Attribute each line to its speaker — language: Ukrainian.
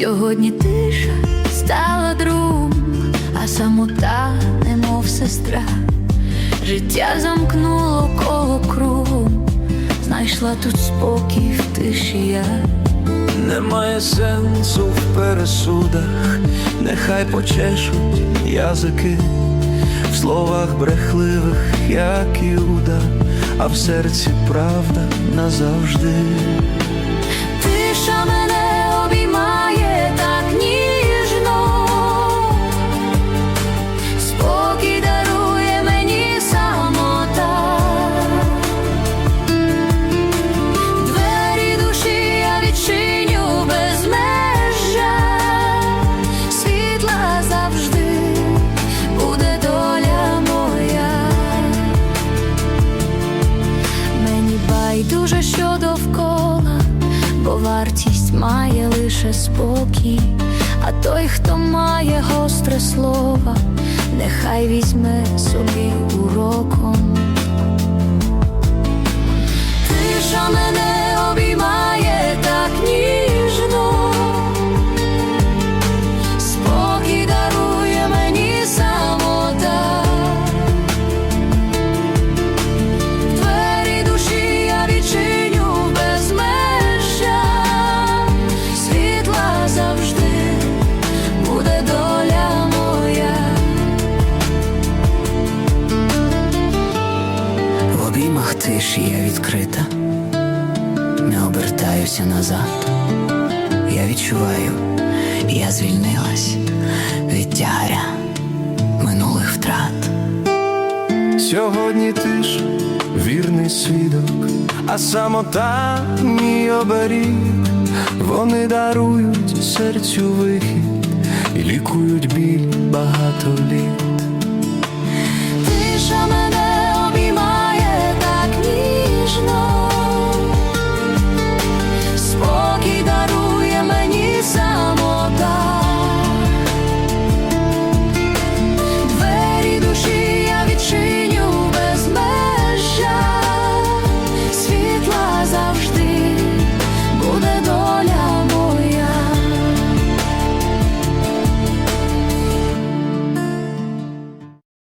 Speaker 1: тиша стала другом, а самота, немов сестра. Життя замкнуло коло кругом, знайшла тут спокій в тиші я.
Speaker 2: Немає сенсу в пересудах, нехай почешуть язики, в словах брехливих, як Іуда, а в серці правда назавжди.
Speaker 1: Байдуже, що довкола, бо вартість має лише спокій, а той, хто має гостре слово, нехай візьме собі уроком.
Speaker 3: В обіймах тиші я відкрита, не обертаюся назад. Я відчуваю, я звільнилась від тягаря минулих втрат.
Speaker 2: Сьогодні ти ж вірний свідок, а самота мій оберіг. Вони дарують серцю вихід і лікують біль багато літ.